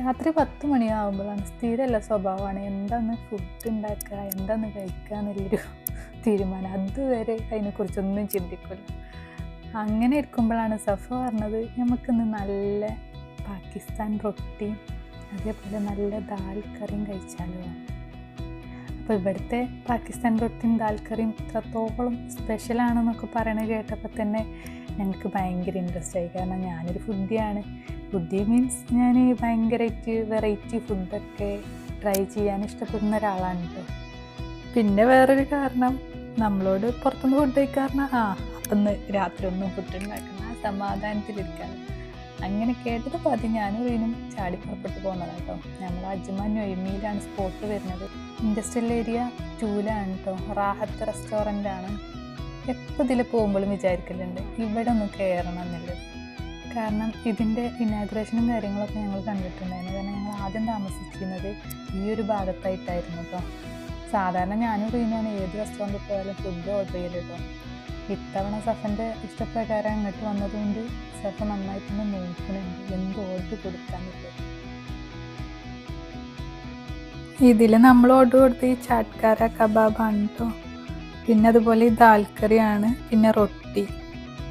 രാത്രി പത്ത് മണിയാകുമ്പോഴാണ് സ്ഥിരമല്ല സ്വഭാവമാണ്. എന്താണ് ഫുഡ് ഉണ്ടാക്കുക എന്താണ് കഴിക്കുക എന്നുള്ളൊരു തീരുമാനം. അതുവരെ അതിനെക്കുറിച്ചൊന്നും ചിന്തിക്കില്ല. അങ്ങനെ ഇരിക്കുമ്പോഴാണ് സഫ പറഞ്ഞത് നമുക്കിന്ന് നല്ല പാകിസ്ഥാൻ റൊട്ടി അതേപോലെ നല്ല ദാൽ കറിയും കഴിച്ചാലോ? അപ്പോൾ ഇവിടുത്തെ പാകിസ്ഥാൻ റൊട്ടിയും ദാൽ ഇത്രത്തോളം സ്പെഷ്യലാണെന്നൊക്കെ പറയണത് കേട്ടപ്പോൾ തന്നെ ഞങ്ങൾക്ക് ഭയങ്കര ഇൻട്രസ്റ്റ് ആയി. കാരണം ഞാനൊരു ഫുഡിയാണ് ഫുഡി മീൻസ് ഞാൻ ഭയങ്കരമായിട്ട് വെറൈറ്റി ഫുഡൊക്കെ ട്രൈ ചെയ്യാൻ ഇഷ്ടപ്പെടുന്ന ഒരാളാണ് കേട്ടോ പിന്നെ വേറൊരു കാരണം നമ്മളോട് പുറത്തുനിന്ന് ഫുഡ് കഴിക്കാറിന ആ അപ്പം രാത്രി ഒന്നും ഫുഡ് ഉണ്ടാക്കണം ആ സമാധാനത്തിലിരിക്കാൻ അങ്ങനെ കേട്ടത് പതി ഞാനും വീണും ചാടി പുറപ്പെട്ടു പോകുന്നതാണ് കേട്ടോ നമ്മൾ അജ്മാൻ നൊയ്മയിലാണ് സ്പോട്ട് വരുന്നത്. ഇൻഡസ്ട്രിയൽ ഏരിയ ടൂലാണ് കേട്ടോ റാഹത്ത് റെസ്റ്റോറന്റ് ആണ്. എപ്പോൾ ഇതിൽ പോകുമ്പോഴും വിചാരിക്കലുണ്ട് ഇവിടെ ഒന്ന് കയറണം എന്നുള്ളത്. കാരണം ഇതിന്റെ ഇനാഗ്രേഷനും കാര്യങ്ങളൊക്കെ ഞങ്ങൾ കണ്ടിട്ടുണ്ടായിരുന്നു. കാരണം ഞങ്ങൾ ആദ്യം താമസിച്ചിരുന്നത് ഈ ഒരു ഭാഗത്തായിട്ടായിരുന്നു കേട്ടോ സാധാരണ ഞാനും റീനാണ് ഏത് റെസ്റ്റോറന്റിൽ പോയാലും ഫുഡ് ഓർഡർ ചെയ്യൽ കേട്ടോ ഇത്തവണ സഫന്റെ ഇഷ്ടപ്രകാരം അങ്ങോട്ട് വന്നതുകൊണ്ട് സഫ നന്നായിട്ടൊന്ന് നോക്കുന്നുണ്ട്. എന്ത് ഓർഡർ കൊടുക്കാൻ ഇതിൽ നമ്മൾ ഓർഡർ കൊടുത്ത ഈ ചാട്ട്കാര കബാബാണ് കേട്ടോ പിന്നെ അതുപോലെ ഈ ദാൽക്കറിയാണ് പിന്നെ റൊട്ടി.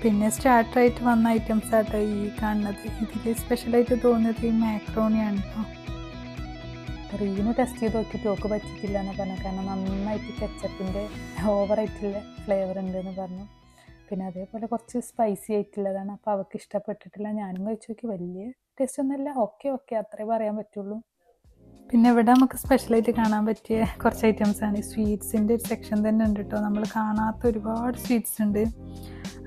പിന്നെ സ്റ്റാർട്ടറായിട്ട് വന്ന ഐറ്റംസ് ആട്ടോ ഈ കാണുന്നത്. ഇതിൽ സ്പെഷ്യലായിട്ട് തോന്നിയത് ഈ മാക്രോണിയാണ് കേട്ടോ റീന് ടെസ്റ്റ് ചെയ്ത് നോക്കിയിട്ട് ഓക്ക് പറ്റിയിട്ടില്ല എന്ന് പറഞ്ഞു. കാരണം നന്നായിട്ട് കെച്ചപ്പിന്റെ ഓവറായിട്ടുള്ള ഫ്ലേവർ ഉണ്ട് എന്ന് പറഞ്ഞു. പിന്നെ അതേപോലെ കുറച്ച് സ്പൈസി ആയിട്ടുള്ളതാണ്. അപ്പോൾ അവൾക്ക് ഇഷ്ടപ്പെട്ടിട്ടില്ല. ഞാനും കഴിച്ചു നോക്കി. വലിയ ടേസ്റ്റ് ഒന്നുമില്ല. ഓക്കെ ഓക്കെ അത്രേ പറയാൻ പറ്റുള്ളൂ. പിന്നെ ഇവിടെ നമുക്ക് സ്പെഷ്യലായിട്ട് കാണാൻ പറ്റിയ കുറച്ച് ഐറ്റംസ് ആണ്. സ്വീറ്റ്സിന്റെ ഒരു സെക്ഷൻ തന്നെ ഉണ്ട് കേട്ടോ നമ്മൾ കാണാത്ത ഒരുപാട് സ്വീറ്റ്സ് ഉണ്ട്.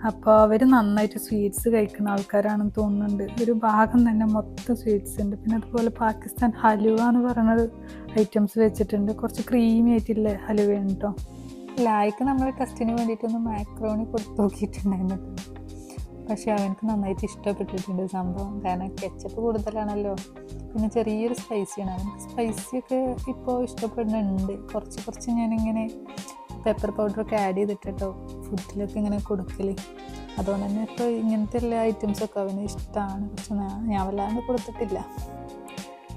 അപ്പോൾ അവർ നന്നായിട്ട് സ്വീറ്റ്സ് കഴിക്കുന്ന ആൾക്കാരാണെന്ന് തോന്നുന്നുണ്ട്. ഒരു ഭാഗം തന്നെ മൊത്തം സ്വീറ്റ്സ് ഉണ്ട്. പിന്നെ അതുപോലെ പാകിസ്ഥാൻ ഹലുവ എന്ന് പറയുന്ന ഐറ്റംസ് വെച്ചിട്ടുണ്ട്. കുറച്ച് ക്രീമി ആയിട്ടുള്ള ഉണ്ട് കേട്ടോ ലായ്ക്ക് നമ്മൾ ടെസ്റ്റിന് വേണ്ടിയിട്ടൊന്ന് മാക്രോണി കൊടുത്തു നോക്കിയിട്ടുണ്ടായിരുന്നു. പക്ഷേ അവനക്ക് നന്നായിട്ട് ഇഷ്ടപ്പെട്ടിട്ടുണ്ട് സംഭവം. കാരണം കെച്ചപ്പ് കൂടുതലാണല്ലോ. പിന്നെ ചെറിയൊരു സ്പൈസിയാണ് അവനക്ക് സ്പൈസിയൊക്കെ ഇപ്പോൾ ഇഷ്ടപ്പെടുന്നുണ്ട്. കുറച്ച് കുറച്ച് ഞാനിങ്ങനെ പെപ്പർ പൗഡറൊക്കെ ആഡ് ചെയ്തിട്ടോ ഫുഡിലൊക്കെ ഇങ്ങനെ കൊടുക്കൽ അതുകൊണ്ട് തന്നെ ഇപ്പോൾ ഇങ്ങനത്തെ എല്ലാ ഐറ്റംസൊക്കെ അവന് ഇഷ്ടമാണ് പക്ഷെ ഞാൻ- വല്ലാണ്ട് കൊടുത്തിട്ടില്ല.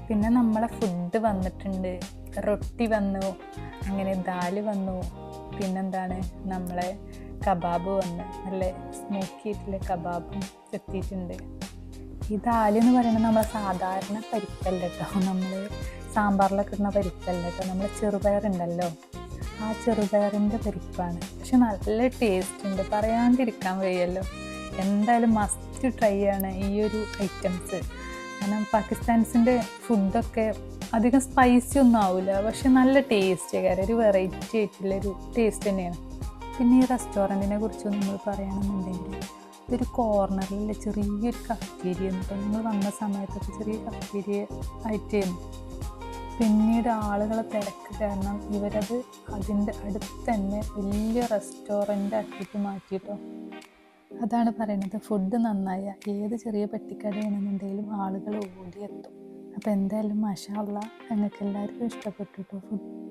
പിന്നെ നമ്മളെ ഫുഡ് വന്നിട്ടുണ്ട്. റൊട്ടി വന്നു. അങ്ങനെ ദാൽ വന്നു. പിന്നെന്താണ്? നമ്മളെ കബാബ് വന്ന് നല്ല സ്മോക്കി ആയിട്ടുള്ള കബാബും എത്തിയിട്ടുണ്ട് ഈ ദാൽ എന്ന് പറയുന്നത് നമ്മൾ സാധാരണ പരിപ്പല്ല കേട്ടോ നമ്മൾ സാമ്പാറിലൊക്കെ ഇടുന്ന പരിപ്പല്ല കേട്ടോ നമ്മൾ ചെറുപയറുണ്ടല്ലോ. ആ ചെറുപയറിന്റെ പരിപ്പാണ്. പക്ഷെ നല്ല ടേസ്റ്റ് ഉണ്ട്. പറയാണ്ടിരിക്കാൻ വയ്യല്ലോ. എന്തായാലും മസ്റ്റ് ട്രൈ ആണ് ഈ ഒരു ഐറ്റംസ് കാരണം പാകിസ്ഥാൻസിന്റെ ഫുഡൊക്കെ അധികം സ്പൈസി ഒന്നും ആവില്ല പക്ഷെ നല്ല ടേസ്റ്റ് കാര്യം ഒരു വെറൈറ്റി ആയിട്ടുള്ളൊരു ടേസ്റ്റ് തന്നെയാണ്. പിന്നെ ഈ റെസ്റ്റോറന്റിനെ കുറിച്ച് നമ്മൾ പറയുകയാണെന്നുണ്ടെങ്കിൽ ഇതൊരു കോർണറിൽ ചെറിയൊരു കഫ്റ്റീരിയ എന്നിട്ട് നിങ്ങൾ വന്ന സമയത്തൊക്കെ ചെറിയ കഫ്റ്റീരിയ ആയിട്ടായിരുന്നു പിന്നീട് ആളുകളെ തിരക്ക് കാരണം ഇവരത് അതിന്റെ അടുത്ത് തന്നെ വലിയ റെസ്റ്റോറന്റ് ആക്കിയിട്ട് മാറ്റിയിട്ടോ. അതാണ് പറയുന്നത് ഫുഡ് നന്നായ. ഏത് ചെറിയ പെട്ടിക്കടയാണെന്നുണ്ടെങ്കിലും ആളുകൾ ഓടിയെത്തും. അപ്പോൾ എന്തായാലും മഷാള്ള ഞങ്ങൾക്ക് എല്ലാവർക്കും ഇഷ്ടപ്പെട്ടു കേട്ടോ ഫുഡ്